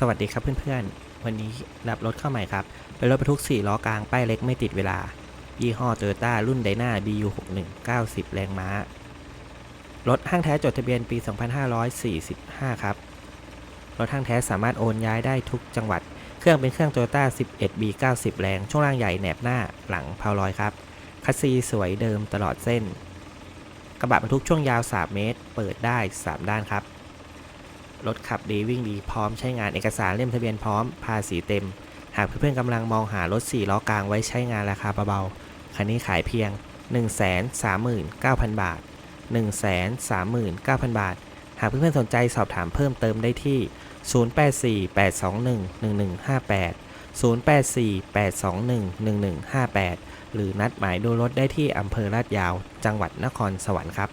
สวัสดีครับเพื่อนๆ วันนี้รับรถเข้าใหม่ครับ เป็นรถบรรทุก 4 ล้อกลาง ป้ายเล็กไม่ติดเวลา ยี่ห้อโตโยต้ารุ่นไดนา BU61 90แรงม้า รถห้างแท้จดทะเบียนปี 2545 ครับ รถห้างแท้สามารถโอนย้ายได้ทุกจังหวัด เครื่องเป็นเครื่องโตโยต้า 11B 90 แรง ช่วงล่างใหญ่แหนบหน้าหลังเพาลอยครับ คัสซีสวยเดิมตลอดเส้น กระบะบรรทุกช่วงยาว 3 เมตร เปิดได้ 3 ด้านครับ รถขับดีวิ่งดีพร้อมใช้งานเอกสารเล่มทะเบียนพร้อมภาษีเต็ม หากเพื่อนๆกำลังมองหารถ 4 ล้อกลางไว้ใช้งานราคาเบาๆ คันนี้ขายเพียง 139,000 บาท 139,000 บาท หากเพื่อนๆสนใจสอบถามเพิ่มเติมได้ที่ 0848211158 0848211158 หรือนัดหมายดูรถได้ที่อำเภอลาดยาว จังหวัดนครสวรรค์ครับ